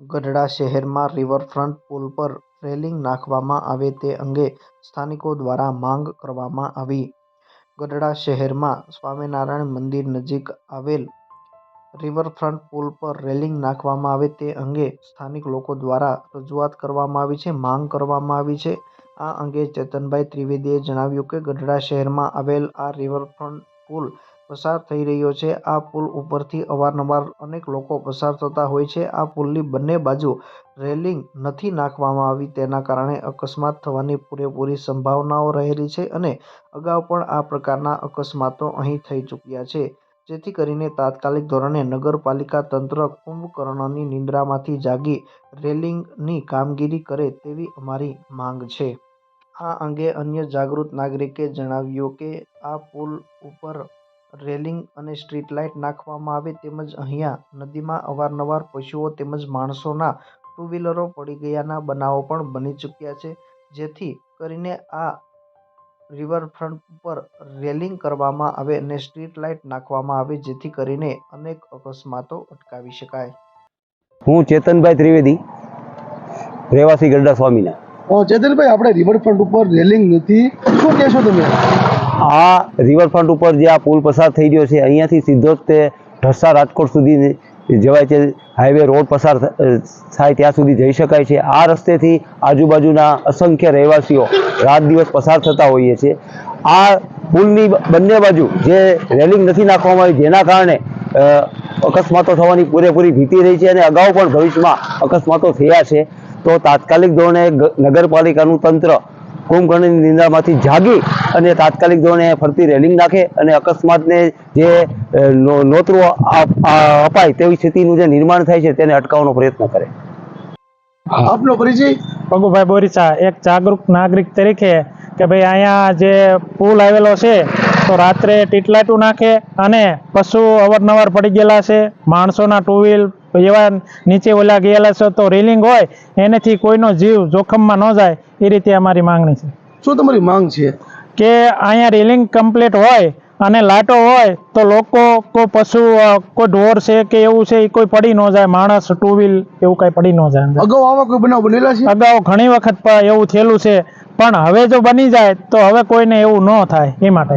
ગઢડા શહેરમાં રિવરફ્રન્ટ પુલ પર રેલિંગ નાખવામાં આવે તે અંગે સ્થાનિકો દ્વારા માંગ કરવામાં આવી. ગઢડા શહેરમાં સ્વામિનારાયણ મંદિર નજીક આવેલ રિવરફ્રન્ટ પુલ પર રેલિંગ નાખવામાં આવે તે અંગે સ્થાનિક લોકો દ્વારા રજૂઆત કરવામાં આવી છે, માંગ કરવામાં આવી છે. આ અંગે ચેતનભાઈ ત્રિવેદીએ જણાવ્યું કે ગઢડા શહેરમાં આવેલ આ રિવરફ્રન્ટ પુલ પસાર થઈ રહ્યો છે. આ પુલ ઉપરથી અવારનવાર અનેક લોકો પસાર થતા હોય છે. આ પુલની બંને બાજુ રેલિંગ નથી નાખવામાં આવી. તેના કારણે અકસ્માત થવાની પૂરેપૂરી સંભાવનાઓ રહેલી છે અને અગાઉ પણ આ પ્રકારના અકસ્માતો અહીં થઈ ચૂક્યા છે. જેથી કરીને તાત્કાલિક ધોરણે નગરપાલિકા તંત્ર કુંભકર્ણની નિંદ્રામાંથી જાગી રેલિંગની કામગીરી કરે તેવી અમારી માંગ છે. આ અંગે અન્ય જાગૃત નાગરિકે જણાવ્યું કે આ પુલ ઉપર રેલિંગ અને સ્ટ્રીટ લાઇટ નાખવામાં આવે તેમજ અહીંયા નદીમાં અવારનવાર પશુઓ તેમજ માણસોના ટુ વ્હીલરો પડી ગયાના બનાવો પણ બની ચૂક્યા છે જેથી કરીને આ રિવરફ્રન્ટ ઉપર રેલિંગ કરવામાં આવે અને સ્ટ્રીટ લાઇટ નાખવામાં આવે જેથી કરીને અનેક અકસ્માતો અટકાવી શકાય. હું ચેતનભાઈ ત્રિવેદી રહેવાસી ગરડા સ્વામીના. ચેતનભાઈ આપણે રિવરફ્રન્ટ ઉપર રેલિંગ નથી. શું કહેશો તમે? આ રિવરફ્રન્ટ ઉપર જે આ પુલ પસાર થઈ રહ્યો છે, અહીંયાથી સીધો જ તે ઢસા રાજકોટ સુધી જવાય છે. હાઈવે રોડ પસાર થાય ત્યાં સુધી જઈ શકાય છે. આ રસ્તેથી આજુબાજુના અસંખ્ય રહેવાસીઓ રાત દિવસ પસાર થતા હોઈએ છીએ આ પુલની બંને બાજુ જે રેલિંગ નથી નાખવામાં આવી, જેના કારણે અકસ્માતો થવાની પૂરેપૂરી ભીતિ રહી છે અને અગાઉ પણ ભવિષ્યમાં અકસ્માતો થયા છે. તો તાત્કાલિક ધોરણે નગરપાલિકાનું તંત્ર કુંભકર્ણની નિંદામાંથી જાગી અને તાત્કાલિક ધોરણે ફરતી રેલિંગ નાખે અને અકસ્માતને જે નોતરું અપાય તેવી સ્થિતિનું જે નિર્માણ થાય છે તેને અટકાવવાનો પ્રયત્ન કરે. આપનો પરિચય? પગુભાઈ બોરીચા એક જાગૃત નાગરિક તરીકે કે ભાઈ અહીંયા જે પુલ આવેલો છે તો રાત્રે ટીટલાટું નાખે અને પશુ અવારનવાર પડી ગયેલા છે માણસોના ટુ વ્હીલ એવા નીચે ઓલા ગયેલા છે તો રેલિંગ હોય એનાથી કોઈનો જીવ જોખમમાં ન જાય એ રીતે અમારી માંગણી છે. શું તમારી માંગ છે? કે અહીંયા રેલિંગ કમ્પ્લીટ હોય અને લાટો હોય તો લોકો કોઈ પશુ કોઈ ઢોર છે કે એવું છે એ કોઈ પડી ન જાય માણસ ટુ વ્હીલ એવું કાંઈ પડી ન જાય અગાઉ આવા કોઈ બનાવ બનેલા છે? અગાઉ ઘણી વખત એવું થયેલું છે પણ હવે જો બની જાય તો હવે કોઈને એવું ન થાય એ માટે.